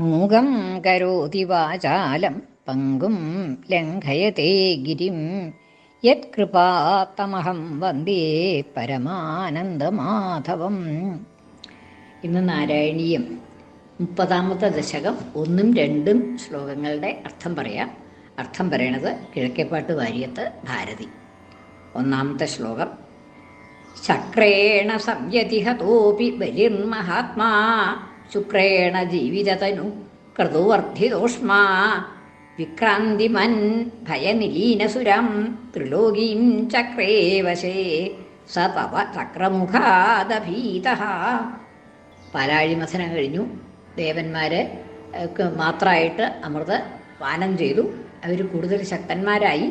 മൂകം കരോതി വാചാലം പങ്കും ലംഘയത്തെ ഗിരിം. യത്കൃപാത്തമഹം വന്ദേ പരമാനന്ദമാധവം. ഇന്ന് നാരായണീയം മുപ്പതാമത്തെ ദശകം ഒന്നും രണ്ടും ശ്ലോകങ്ങളുടെ അർത്ഥം പറയാം. അർത്ഥം പറയണത് കിഴക്കേപ്പാട്ട് വാര്യത്ത് ഭാരതി. ഒന്നാമത്തെ ശ്ലോകം. ശക്രേണ സംയതിഹതോപി ബലിർമഹാത്മാ ശുക്രേണ ജീവിതതനു കൃതുവർദ്ധിതോഷ്മാ വിക്രാന്തിമൻ ഭയനിലീനസുരം ത്രിലോകീം ചക്രേ വശേ സ തവ ചക്രമുഖാദഭീത. പാലാഴിമസനം കഴിഞ്ഞു. ദേവന്മാരെ മാത്രമായിട്ട് അമൃത പാനം ചെയ്തു. അവർ കൂടുതൽ ശക്തന്മാരായി.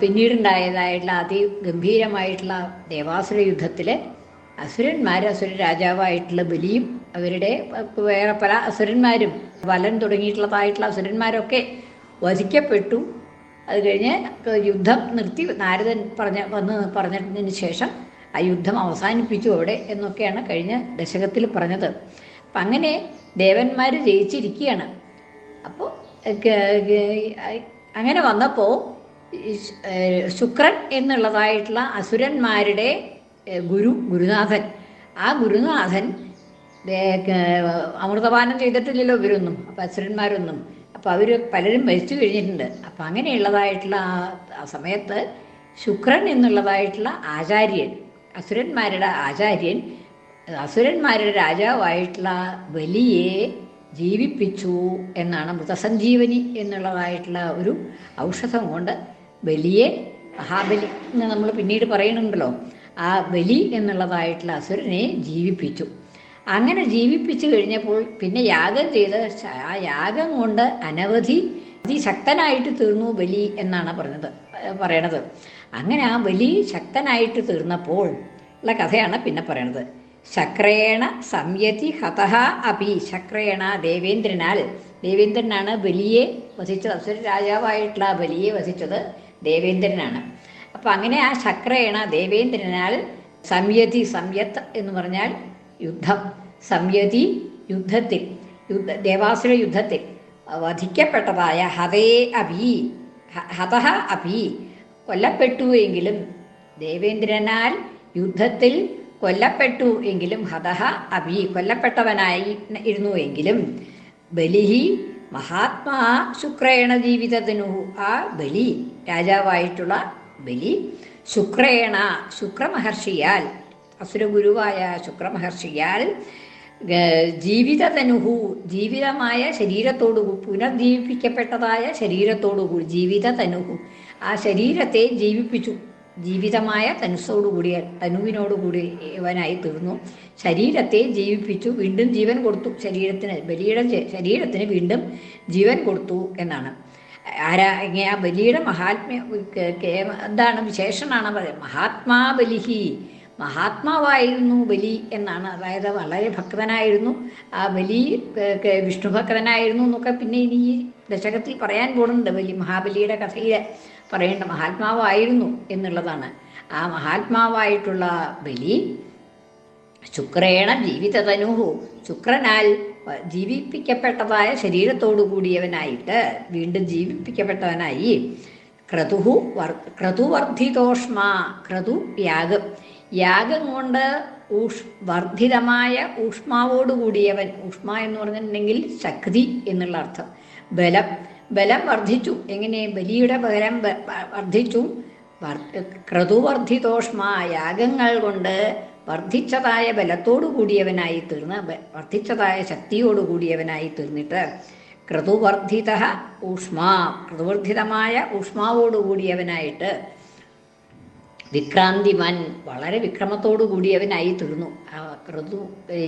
പിന്നീടുണ്ടായതായിട്ടുള്ള അതിഗംഭീരമായിട്ടുള്ള ദേവാസുര യുദ്ധത്തിൽ അസുരന്മാർ അസുര രാജാവായിട്ടുള്ള ബലിയും അവരുടെ വേറെ പല അസുരന്മാരും വലൻ തുടങ്ങിയിട്ടുള്ളതായിട്ടുള്ള അസുരന്മാരൊക്കെ വധിക്കപ്പെട്ടു. അത് കഴിഞ്ഞ് യുദ്ധം നിർത്തി നാരദൻ പറഞ്ഞ വന്ന് പറഞ്ഞതിന് ശേഷം ആ യുദ്ധം അവസാനിപ്പിച്ചു അവിടെ എന്നൊക്കെയാണ് കഴിഞ്ഞ ദശകത്തിൽ പറഞ്ഞത്. അപ്പം അങ്ങനെ ദേവന്മാർ ജയിച്ചിരിക്കുകയാണ് അപ്പോൾ അങ്ങനെ വന്നപ്പോൾ ശുക്രൻ എന്നുള്ളതായിട്ടുള്ള അസുരന്മാരുടെ ഗുരു ഗുരുനാഥൻ. ആ ഗുരുനാഥൻ അമൃതപാനം ചെയ്തിട്ടില്ലല്ലോ ഇവരൊന്നും അപ്പം അസുരന്മാരൊന്നും. അപ്പോൾ അവർ പലരും മരിച്ചു കഴിഞ്ഞിട്ടുണ്ട്. അപ്പം അങ്ങനെയുള്ളതായിട്ടുള്ള ആ സമയത്ത് ശുക്രൻ എന്നുള്ളതായിട്ടുള്ള ആചാര്യൻ അസുരന്മാരുടെ ആചാര്യൻ അസുരന്മാരുടെ രാജാവായിട്ടുള്ള ബലിയെ ജീവിപ്പിച്ചു എന്നാണ് മൃതസഞ്ജീവനി എന്നുള്ളതായിട്ടുള്ള ഒരു ഔഷധം കൊണ്ട് ബലിയെ മഹാബലി എന്ന് നമ്മൾ പിന്നീട് പറയുന്നുണ്ടല്ലോ. ആ ബലി എന്നുള്ളതായിട്ടുള്ള അസുരനെ ജീവിപ്പിച്ചു. അങ്ങനെ ജീവിപ്പിച്ചു കഴിഞ്ഞപ്പോൾ പിന്നെ യാഗം ചെയ്ത് ആ യാഗം കൊണ്ട് അനവധി അതിശക്തനായിട്ട് തീർന്നു ബലി എന്നാണ് പറഞ്ഞത് പറയണത്. അങ്ങനെ ആ ബലി ശക്തനായിട്ട് തീർന്നപ്പോൾ ഉള്ള കഥയാണ് പിന്നെ പറയണത്. ശക്രേണ സംയതി ഹതഹ അപി. ശക്രേണ ദേവേന്ദ്രനാൽ ദേവേന്ദ്രനാണ് ബലിയെ വസിച്ചത്. അസുര രാജാവായിട്ടുള്ള ബലിയെ വസിച്ചത് ദേവേന്ദ്രനാണ്. അപ്പം അങ്ങനെ ആ ശക്രേണ ദേവേന്ദ്രനാൽ സംയതി സംയത്ത് എന്ന് പറഞ്ഞാൽ യുദ്ധം. സംയതി യുദ്ധത്തിൽ യുദ്ധ ദേവാസുര യുദ്ധത്തിൽ വധിക്കപ്പെട്ടതായ ഹതേ അഭി ഹതഹ അഭി കൊല്ലപ്പെട്ടു എങ്കിലും ദേവേന്ദ്രനാൽ യുദ്ധത്തിൽ കൊല്ലപ്പെട്ടു എങ്കിലും ഹതഹ അഭി കൊല്ലപ്പെട്ടവനായി ഇരുന്നു എങ്കിലും ബലിഹി മഹാത്മാ ശുക്രേണ ജീവിതത്തിനു ആ ബലി രാജാവായിട്ടുള്ള ബലി. ശുക്രേണ ശുക്രമഹർഷിയാൽ അസുരഗുരുവായ ശുക്രമഹർഷിയാൽ ജീവിതതനുഹു ജീവിതമായ ശരീരത്തോടു പുനർജീവിപ്പിക്കപ്പെട്ടതായ ശരീരത്തോടുകൂടി ജീവിതതനുഹു ആ ശരീരത്തെ ജീവിപ്പിച്ചു. ജീവിതമായ തനുസോടുകൂടിയ തനുവിനോടുകൂടി ഇവനായി തീർന്നു. ശരീരത്തെ ജീവിപ്പിച്ചു. വീണ്ടും ജീവൻ കൊടുത്തു. ശരീരത്തിന് ബലിയുടെ ശരീരത്തിന് വീണ്ടും ജീവൻ കൊടുത്തു എന്നാണ്. ആരാ ആ ബലിയുടെ മഹാത്മ്യ എന്താണ് വിശേഷണമാണ് പറയുന്നത്? മഹാത്മാ ബലിഹി. മഹാത്മാവായിരുന്നു ബലി എന്നാണ്. അതായത് വളരെ ഭക്തനായിരുന്നു. ആ ബലി വിഷ്ണു ഭക്തനായിരുന്നു എന്നൊക്കെ പിന്നെ ഇനി ഈ ദശകത്തിൽ പറയാൻ പോകുന്നുണ്ട്. ബലി മഹാബലിയുടെ കഥയിൽ പറയേണ്ട മഹാത്മാവായിരുന്നു എന്നുള്ളതാണ്. ആ മഹാത്മാവായിട്ടുള്ള ബലി ശുക്രേണ ജീവിതതനുഹു. ശുക്രനാൽ ജീവിപ്പിക്കപ്പെട്ടതായ ശരീരത്തോടു കൂടിയവനായിട്ട് വീണ്ടും ജീവിപ്പിക്കപ്പെട്ടവനായി ക്രതുഹു വർ ക്രതുവർദ്ധിതോഷ്മ ക്രതു യാഗം. യാഗം കൊണ്ട് ഊഷ് വർദ്ധിതമായ ഊഷ്മാവോടുകൂടിയവൻ ഊഷ്മ എന്ന് പറഞ്ഞിട്ടുണ്ടെങ്കിൽ ശക്തി എന്നുള്ള അർത്ഥം. ബലം ബലം വർദ്ധിച്ചു. എങ്ങനെ? ബലിയുടെ ബലം വർദ്ധിച്ചു. ക്രതുവർദ്ധിതോഷ്മ യാഗങ്ങൾ കൊണ്ട് വർദ്ധിച്ചതായ ബലത്തോടു കൂടിയവനായി തീർന്ന് വർദ്ധിച്ചതായ ശക്തിയോടു കൂടിയവനായി തീർന്നിട്ട് ക്രതുവർദ്ധിത ഊഷ്മാ ക്രതുവർദ്ധിതമായ ഊഷ്മാവോടു കൂടിയവനായിട്ട് വിക്രാന്തിമൻ വളരെ വിക്രമത്തോടു കൂടിയവനായി തീർന്നു. ക്രതു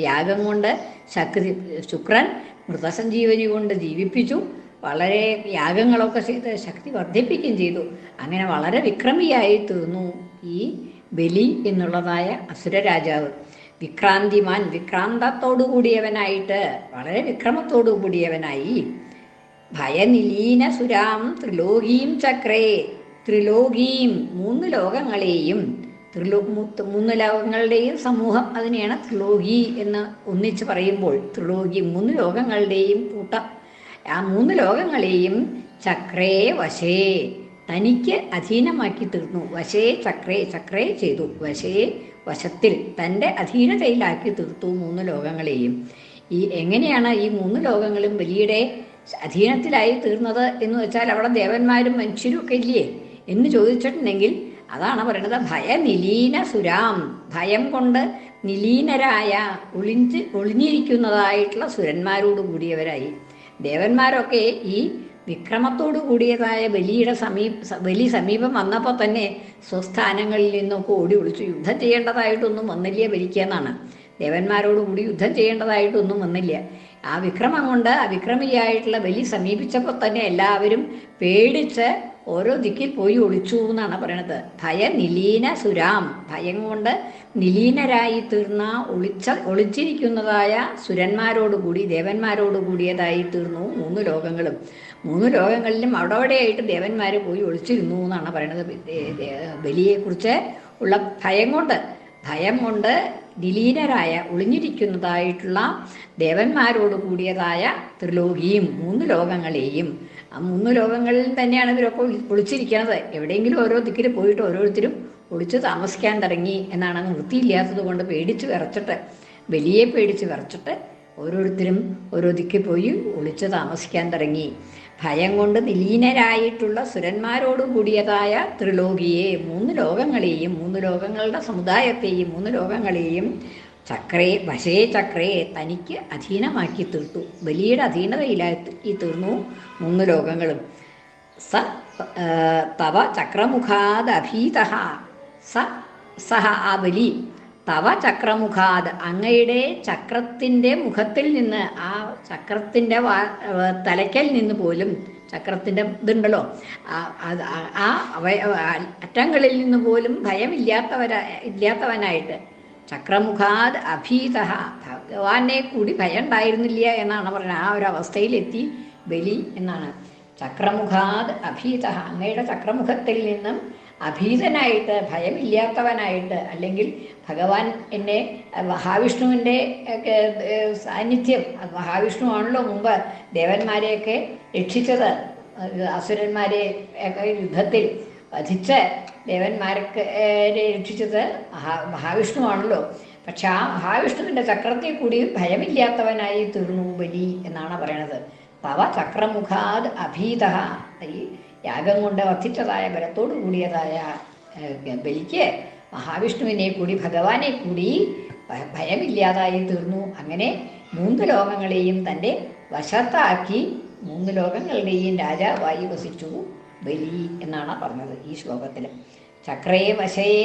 യാഗം കൊണ്ട് ശക്തി ശുക്രൻ മൃതസഞ്ജീവനി കൊണ്ട് ജീവിപ്പിച്ചു. വളരെ യാഗങ്ങളൊക്കെ ചെയ്ത് ശക്തി വർദ്ധിപ്പിക്കുകയും ചെയ്തു. അങ്ങനെ വളരെ വിക്രമിയായി തീർന്നു ഈ ബലി എന്നുള്ളതായ അസുര രാജാവ്. വിക്രാന്തിമാൻ വിക്രാന്തത്തോടു കൂടിയവനായിട്ട് വളരെ വിക്രമത്തോടു കൂടിയവനായി. ഭയനിലീന സുരാം ത്രിലോകീം ചക്രേ ത്രിലോകീം മൂന്ന് ലോകങ്ങളെയും ത്രിലോ മൂന്ന് ലോകങ്ങളുടെയും സമൂഹം അതിനെയാണ് ത്രിലോകി എന്ന് ഒന്നിച്ച് പറയുമ്പോൾ ത്രിലോകി മൂന്ന് ലോകങ്ങളുടെയും കൂട്ട. ആ മൂന്ന് ലോകങ്ങളെയും ചക്രേ വശേ തനിക്ക് അധീനമാക്കി തീർന്നു. വശേ ചക്രേ ചക്രേ ചെയ്തു. വശേ വശത്തിൽ തന്റെ അധീനതയിലാക്കി തീർത്തു മൂന്ന് ലോകങ്ങളെയും. ഈ എങ്ങനെയാണ് ഈ മൂന്ന് ലോകങ്ങളും ബലിയുടെ അധീനത്തിലായി തീർന്നത് എന്ന് വെച്ചാൽ അവിടെ ദേവന്മാരും മനുഷ്യരും ഒക്കെ ഇല്ലേ? എന്ന് ചോദിച്ചിട്ടുണ്ടെങ്കിൽ അതാണ് പറയുന്നത് ഭയനിലീന സുരാം. ഭയം കൊണ്ട് നിലീനരായ ഒളിഞ്ച് ഒളിഞ്ഞിരിക്കുന്നതായിട്ടുള്ള സുരന്മാരോട് കൂടിയവരായി. ദേവന്മാരൊക്കെ ഈ വിക്രമത്തോടു കൂടിയതായ ബലിയുടെ സമീപ ബലി സമീപം വന്നപ്പോൾ തന്നെ സ്വസ്ഥാനങ്ങളിൽ നിന്നൊക്കെ ഓടി ഒളിച്ചു. യുദ്ധം ചെയ്യേണ്ടതായിട്ടൊന്നും വന്നില്ല ബലിക്കെന്നാണ് ദേവന്മാരോടുകൂടി യുദ്ധം ചെയ്യേണ്ടതായിട്ടൊന്നും വന്നില്ല. ആ വിക്രമം കൊണ്ട് അവിക്രമിയായിട്ടുള്ള ബലി സമീപിച്ചപ്പോൾ തന്നെ എല്ലാവരും പേടിച്ച് ഓരോ ദിക്കിൽ പോയി ഒളിച്ചു എന്നാണ് പറയണത്. ഭയ നിലീന സുരാം. ഭയം കൊണ്ട് നിലീനരായി തീർന്ന ഒളിച്ച ഒളിച്ചിരിക്കുന്നതായ സുരന്മാരോടുകൂടി ദേവന്മാരോട് കൂടിയതായി തീർന്നു മൂന്ന് ലോകങ്ങളും. മൂന്ന് ലോകങ്ങളിലും അവിടെ അവിടെയായിട്ട് ദേവന്മാർ പോയി ഒളിച്ചിരുന്നു എന്നാണ് പറയുന്നത്. ബലിയെക്കുറിച്ച് ഉള്ള ഭയം കൊണ്ട്. ഭയം കൊണ്ട് ദിലീനരായ ഒളിഞ്ഞിരിക്കുന്നതായിട്ടുള്ള ദേവന്മാരോട് കൂടിയതായ ത്രിലോകിയും മൂന്ന് ലോകങ്ങളെയും. ആ മൂന്ന് ലോകങ്ങളിൽ തന്നെയാണ് ഇവരൊക്കെ ഒളി- ഒളിച്ചിരിക്കുന്നത് എവിടെയെങ്കിലും ഓരോ ദിക്കിൽ പോയിട്ട് ഓരോരുത്തരും ഒളിച്ച് താമസിക്കാൻ തുടങ്ങി എന്നാണ് വൃത്തിയില്ലാത്തത് കൊണ്ട് പേടിച്ച് വിറച്ചിട്ട് വലിയെ പേടിച്ച് വിറച്ചിട്ട് ഓരോരുത്തരും ഓരോ ദിക്കിൽ പോയി ഒളിച്ച് താമസിക്കാൻ തുടങ്ങി. ഭയം കൊണ്ട് നിലീനരായിട്ടുള്ള സുരന്മാരോട് കൂടിയതായ ത്രിലോകിയെ മൂന്ന് ലോകങ്ങളെയും മൂന്ന് ലോകങ്ങളുടെ സമുദായത്തെയും മൂന്ന് ലോകങ്ങളെയും ചക്രേ വശേ ചക്രയെ തനിക്ക് അധീനമാക്കി തീർത്തു. ബലിയുടെ അധീനതയിലായി തീർന്നു മൂന്ന് ലോകങ്ങളും. സ തവ ചക്രമുഖാദ് അഭീത സ സഹ ആ ബലി തവ ചക്രമുഖാത് അങ്ങയുടെ ചക്രത്തിന്റെ മുഖത്തിൽ നിന്ന് ആ ചക്രത്തിന്റെ തലയ്ക്കൽ നിന്ന് പോലും ചക്രത്തിന്റെ ഇതുണ്ടല്ലോ. ആ അറ്റങ്ങളിൽ നിന്ന് പോലും ഭയമില്ലാത്തവര ഇല്ലാത്തവനായിട്ട് ചക്രമുഖാത് അഭീത ഭഗവാനെ കൂടി ഭയം ഉണ്ടായിരുന്നില്ല എന്നാണ് പറയുന്നത് ആ ഒരു അവസ്ഥയിലെത്തി ബലി എന്നാണ്. ചക്രമുഖാത് അഭീത അങ്ങയുടെ ചക്രമുഖത്തിൽ നിന്നും അഭീതനായിട്ട് ഭയമില്ലാത്തവനായിട്ട് അല്ലെങ്കിൽ ഭഗവാൻ എന്നെ മഹാവിഷ്ണുവിന്റെ സാന്നിധ്യം മഹാവിഷ്ണു ആണല്ലോ മുമ്പ് ദേവന്മാരെയൊക്കെ രക്ഷിച്ചത്. അസുരന്മാരെ യുദ്ധത്തിൽ വധിച്ച് ദേവന്മാർക്ക് രക്ഷിച്ചത് മഹാ മഹാവിഷ്ണുവാണല്ലോ. പക്ഷെ ആ മഹാവിഷ്ണുവിന്റെ ചക്രത്തിൽ കൂടി ഭയമില്ലാത്തവനായി തീർന്നു ബലി എന്നാണ് പറയണത്. തവ ചക്രമുഖാത് അഭീത ഈ യാഗം കൊണ്ട് വർദ്ധിച്ചതായ ബലത്തോടു കൂടിയതായ ബലിക്ക് മഹാവിഷ്ണുവിനെ കൂടി ഭഗവാനെ കൂടി ഭയമില്ലാതായി തീർന്നു. അങ്ങനെ മൂന്ന് ലോകങ്ങളെയും തന്റെ വശത്താക്കി മൂന്ന് ലോകങ്ങളുടെയും രാജാവായി വസിച്ചു ബലി എന്നാണ് പറഞ്ഞത് ഈ ശ്ലോകത്തിൽ ചക്രേ വശയെ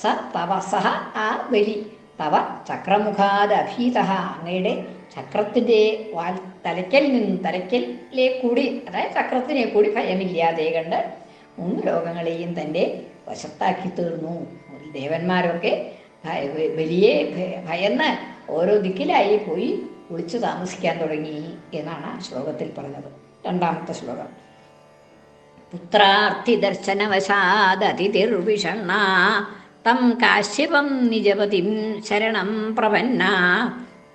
സ തവ സഹ ആ ബലി. തവ ചക്രമുഖാത് അഭീത അങ്ങയുടെ ചക്രത്തിന്റെ വാൽ തലയ്ക്കൽ നിന്നും തലയ്ക്കലിലെ കൂടി അതായത് ചക്രത്തിനെ കൂടി ഭയമില്ലാതെ കണ്ട് മൂന്ന് ലോകങ്ങളെയും തന്റെ വശത്താക്കി തീർന്നു. ദേവന്മാരൊക്കെ വലിയ ഭയ- ഭയന്ന് ഓരോ ദിക്കിലായി പോയി ഒളിച്ചു താമസിക്കാൻ തുടങ്ങി എന്നാണ് ശ്ലോകത്തിൽ പറഞ്ഞത്. രണ്ടാമത്തെ ശ്ലോകം. പുത്രാർത്ഥി പുത്രാർത്ഥിദർശനവശാദതിർവിഷണ്ണ തം കാശ്യപം നിജപതിം ശരണം പ്രപന്ന.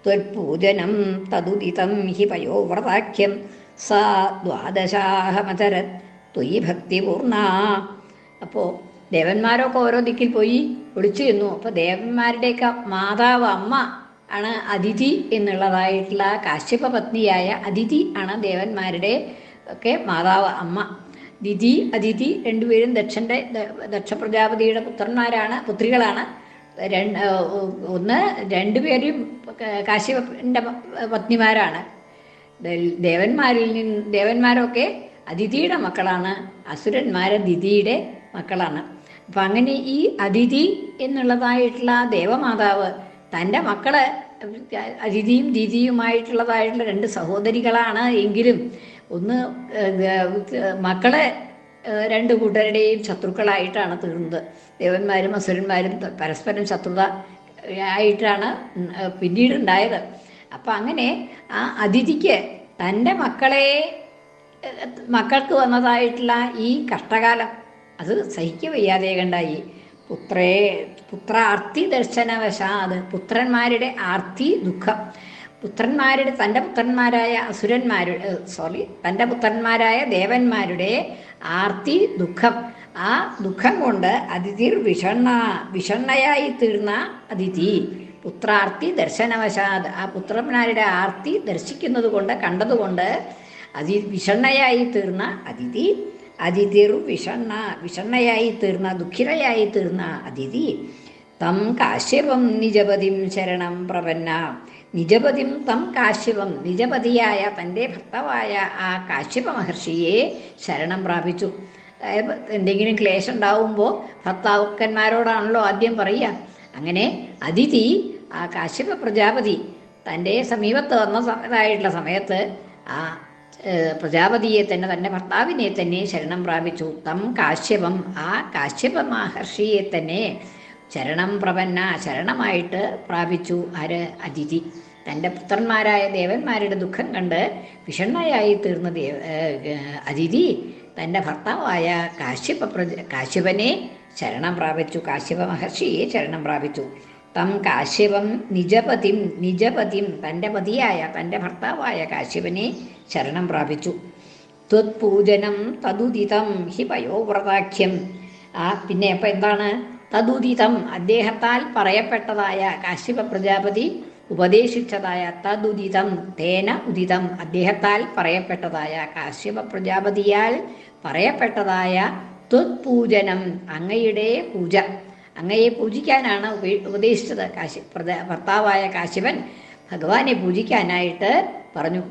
ത്വൽപൂജനം തദുദിതം ഹി പയോവ്രതാഖ്യം സാ ദ്വാദശാഹമചരത് ത്വയി ഭക്തിപൂർണ അപ്പോൾ ദേവന്മാരൊക്കെ ഓരോ ദിക്കിൽ പോയി ഒളിച്ചു ചെന്നു. അപ്പോൾ ദേവന്മാരുടെയൊക്കെ മാതാവ് അമ്മ ആണ് അതിഥി എന്നുള്ളതായിട്ടുള്ള കാശ്യപ പത്നിയായ അതിഥി ആണ് ദേവന്മാരുടെ ഒക്കെ മാതാവ് അമ്മ. ദിതി അതിഥി രണ്ടുപേരും ദക്ഷന്റെ ദക്ഷ പ്രജാപതിയുടെ പുത്രന്മാരാണ് പുത്രികളാണ്. രണ്ട് ഒന്ന് രണ്ടുപേരും കാശ്യപന്റെ പത്നിമാരാണ്. ദേവന്മാരിൽ നിന്ന് ദേവന്മാരൊക്കെ അതിഥിയുടെ മക്കളാണ്. അസുരന്മാരെ ദിതിയുടെ മക്കളാണ്. അപ്പം അങ്ങനെ ഈ അതിഥി എന്നുള്ളതായിട്ടുള്ള ദേവമാതാവ് തന്റെ മക്കൾ അതിഥിയും ദിതിയുമായിട്ടുള്ളതായിട്ടുള്ള രണ്ട് സഹോദരികളാണ് എങ്കിലും ഒന്ന് മക്കളെ രണ്ട് കൂട്ടരുടെയും ശത്രുക്കളായിട്ടാണ് തീർന്നത്. ദേവന്മാരും അസുരന്മാരും പരസ്പരം ശത്രുത ആയിട്ടാണ് പിന്നീടുണ്ടായത്. അപ്പം അങ്ങനെ ആ അതിഥിക്ക് തന്റെ മക്കളെ മക്കൾക്ക് വന്നതായിട്ടുള്ള ഈ കഷ്ടകാലം അത് സഹിക്ക വയ്യാതെ കണ്ടായി പുത്രേ പുത്രാർത്തി ദർശനവശാത് പുത്രന്മാരുടെ ആർത്തി ദുഃഖം. പുത്രന്മാരുടെ തന്റെ പുത്രന്മാരായ അസുരന്മാരുടെ സോറി തന്റെ പുത്രന്മാരായ ദേവന്മാരുടെ ആർത്തി ദുഃഖം. ആ ദുഃഖം കൊണ്ട് അതിഥിർ വിഷണ്ണ വിഷണ്ണയായി തീർന്ന അതിഥി പുത്രാർത്തി ദർശനവശാത് ആ പുത്രന്മാരുടെ ആർത്തി ദർശിക്കുന്നത് കൊണ്ട് കണ്ടതുകൊണ്ട് അതി വിഷണ്ണയായി തീർന്ന അതിഥി അതിഥിർ വിഷണ്ണ വിഷണ്ണയായി തീർന്ന ദുഃഖിതയായി തീർന്ന അതിഥി തം കാശ്യപം നിജപതിം ശരണം പ്രപന്ന. നിജപതിം തം കാശ്യപം. നിജപതിയായ തന്റെ ഭർത്താവായ ആ കാശ്യപ മഹർഷിയെ ശരണം പ്രാപിച്ചു. എന്തെങ്കിലും ക്ലേശം ഉണ്ടാവുമ്പോൾ ഭർത്താക്കന്മാരോടാണല്ലോ ആദ്യം പറയുക. അങ്ങനെ അതിഥി ആ കാശ്യപ പ്രജാപതി തന്റെ സമീപത്ത് വന്ന സമയത്തായിട്ടുള്ള സമയത്ത് ആ പ്രജാപതിയെ തന്നെ തന്റെ ഭർത്താവിനെ തന്നെ ശരണം പ്രാപിച്ചു. തം കാശ്യപം. ആ കാശ്യപ മഹർഷിയെ തന്നെ ശരണം പ്രപന്ന ശരണമായിട്ട് പ്രാപിച്ചു. ആര്? അതിഥി. തന്റെ പുത്രന്മാരായ ദേവന്മാരുടെ ദുഃഖം കണ്ട് വിഷണ്ണയായി തീർന്ന ദേവ അതിഥി തന്റെ ഭർത്താവായ കാശ്യപ കാശ്യപനെ ശരണം പ്രാപിച്ചു. കാശ്യപ മഹർഷിയെ ശരണം പ്രാപിച്ചു. തം കാശ്യപം നിജപതിം നിജപതിം തന്റെ പതിയായ തന്റെ ഭർത്താവായ കാശ്യപനെ ശരണം പ്രാപിച്ചു. ത്വത്പൂജനം തതുദിതം ഹി പയോവ്രതാഖ്യം ആ പിന്നെ അപ്പം എന്താണ്? തതുദിതം. അദ്ദേഹത്താൽ പറയപ്പെട്ടതായ കാശ്യപ പ്രജാപതി ഉപദേശിച്ചതായ തതുദിതം തേന ഉദിതം. അദ്ദേഹത്താൽ പറയപ്പെട്ടതായ കാശ്യപ പ്രജാപതിയാൽ പറയപ്പെട്ടതായ ത്വത്പൂജനം അങ്ങയുടെ പൂജ. അങ്ങയെ പൂജിക്കാനാണ് ഉപ- ഉപദേശിച്ചത് കാശി ഭർത്താവായ കാശ്യപൻ ഭഗവാനെ പൂജിക്കാനായിട്ട് പറഞ്ഞു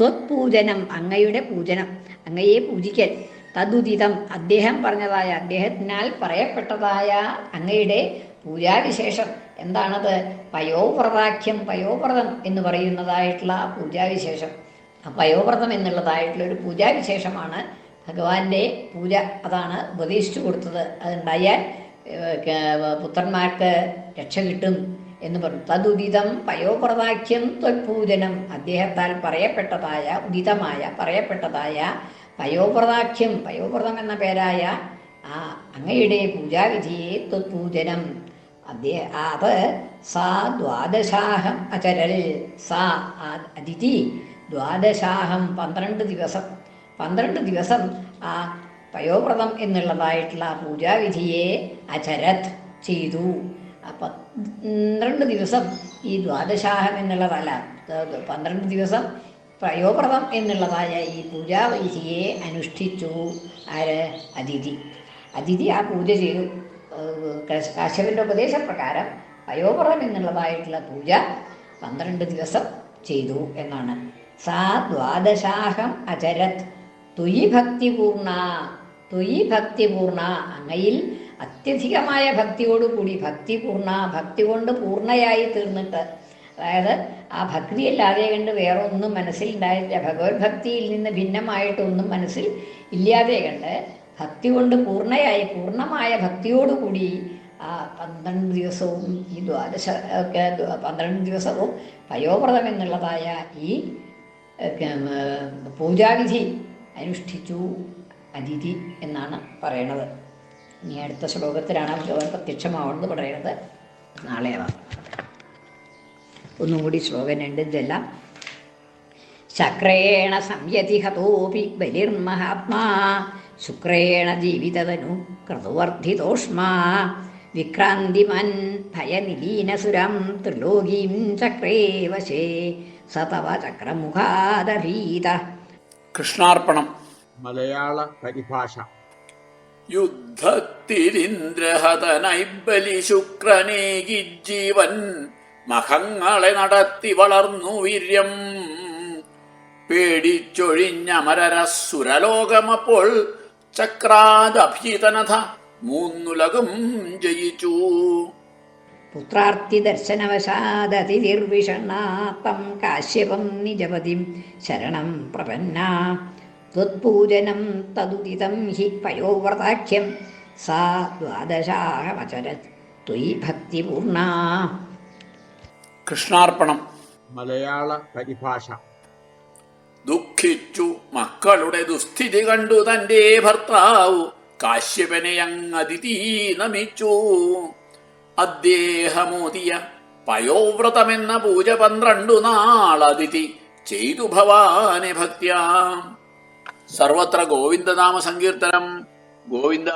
ത്വത്പൂജനം അങ്ങയുടെ പൂജനം അങ്ങയെ പൂജിക്കൽ. തതുദിതം അദ്ദേഹം പറഞ്ഞതായ അദ്ദേഹത്തിനാൽ പറയപ്പെട്ടതായ അങ്ങയുടെ പൂജാവിശേഷം. എന്താണത്? പയോവ്രതാഖ്യം പയോവ്രതം എന്ന് പറയുന്നതായിട്ടുള്ള പൂജാവിശേഷം. ആ പയോവ്രതം എന്നുള്ളതായിട്ടുള്ള ഒരു പൂജാവിശേഷമാണ് ഭഗവാന്റെ പൂജ. അതാണ് ഉപദേശിച്ചു കൊടുത്തത്. അതുണ്ടായാൽ പുത്രന്മാർക്ക് രക്ഷ കിട്ടും എന്ന് പറഞ്ഞു. തതുദിതം പയോപ്രതാഖ്യം ത്വൽപൂജനം അദ്ദേഹത്താൽ പറയപ്പെട്ടതായ ഉദിതമായ പറയപ്പെട്ടതായ പയോപ്രതാഖ്യം പയോപ്രതം എന്ന പേരായ ആ അങ്ങയുടെ പൂജാവിധിയെ ത്വൽപൂജനം അദ്ദേഹം അത് സാ ദ്വാദശാഹം അചരൽ. സാ അതിഥി ദ്വാദശാഹം പന്ത്രണ്ട് ദിവസം. പന്ത്രണ്ട് ദിവസം ആ പയോവ്രതം എന്നുള്ളതായിട്ടുള്ള പൂജാവിധിയെ അചരത് ചെയ്തു. പന്ത്രണ്ട് ദിവസം ഈ ദ്വാദശാഹം എന്നുള്ളതല്ല പന്ത്രണ്ട് ദിവസം പ്രയോപ്രദം എന്നുള്ളതായ ഈ പൂജാവിധിയെ അനുഷ്ഠിച്ചു ആര്? അതിഥി. അതിഥി ആ പൂജ ചെയ്തു. ഏഹ് കാശ്- ഉപദേശപ്രകാരം പയോപുറം എന്നുള്ളതായിട്ടുള്ള പൂജ പന്ത്രണ്ട് ദിവസം ചെയ്തു എന്നാണ്. സാ ദ്വാദശാഹം അചരത്. തുയി ഭക്തിപൂർണ തുയി ഭക്തിപൂർണ. അങ്ങയിൽ അത്യധികമായ ഭക്തിയോടുകൂടി ഭക്തിപൂർണ ഭക്തി കൊണ്ട് പൂർണയായി തീർന്നിട്ട് അതായത് ആ ഭക്തിയല്ലാതെ കണ്ട് വേറെ ഒന്നും മനസ്സിൽ ഉണ്ടായില്ല ഭഗവത് ഭക്തിയിൽ നിന്ന് ഭിന്നമായിട്ടൊന്നും മനസ്സിൽ ഇല്ലാതെ കണ്ട് ഭക്തി കൊണ്ട് പൂർണയായി പൂർണമായ ഭക്തിയോടുകൂടി ആ പന്ത്രണ്ട് ദിവസവും ഈ ദ്വാദശ ഒക്കെ പന്ത്രണ്ട് ദിവസവും പയോവ്രതം എന്നുള്ളതായ ഈ പൂജാവിധി അനുഷ്ഠിച്ചു അതിഥി എന്നാണ് പറയണത്. ഇനി അടുത്ത ശ്ലോകത്തിലാണ് ഭഗവാൻ പ്രത്യക്ഷമാവുന്നത് പറയുന്നത് നാളെ ആവാം. ഒന്നും കൂടി ശ്ലോകം രണ്ട് ഇതെല്ലാം. ശക്രേണ സംയതി ഹതോപി ബലിർമഹാത്മാ ശുക്രേണ ജീവിതതനു ക്രതുവർദ്ധിതോഷ്മാ വിക്രാന്തിമൻ ഭയനിലീനസുരം ത്രിലോകീം ചക്രേ വശേ. സതവ ചക്രമുഖാദഭീത. കൃഷ്ണാർപ്പണം. മലയാള പരിഭാഷ. യുദ്ധത്തിരിന്ദ്രഹതനായി ബലി ശുക്രനേകി ജീവൻ മഹങ്ങളെ നടത്തി വളർന്നു വീര്യം. പേടിച്ചൊഴിഞ്ഞമരസുരലോകമപ്പോൾ ചക്രാദഭീതനഥ മൂന്നുലകം ജയിച്ചു. പുത്രാർത്തി ദർശനവശാദതിർവിഷണ്ണാത്തം കാശ്യപം നിജപതിം ശരണം പ്രപന്ന. ത്വത്പൂജനം തദുദിതം ഹി പയോവ്രതാഖ്യം സാ ദ്വാദശാഹമചരത് ത്വയി ഭക്തിപൂർണ. കൃഷ്ണാർപ്പണം. മലയാള പരിഭാഷ. ദുഃഖിച്ചു. മക്കളുടെ ദുസ്ഥിതി കണ്ടു തന്റെ ഭർത്താവ്. കാശ്യപനെ അങ്ങതിഥി നമിച്ചു. അദ്ദേഹമോതിയ പയോവ്രതമെന്ന പൂജ പന്ത്രണ്ടു നാളതിഥി ചെയ്തു ഭവാനെ ഭക്യാം സർവത്ര ഗോവിന്ദനാമ സങ്കീർത്തനം. ഗോവിന്ദ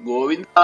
ഗോവിന്ദ.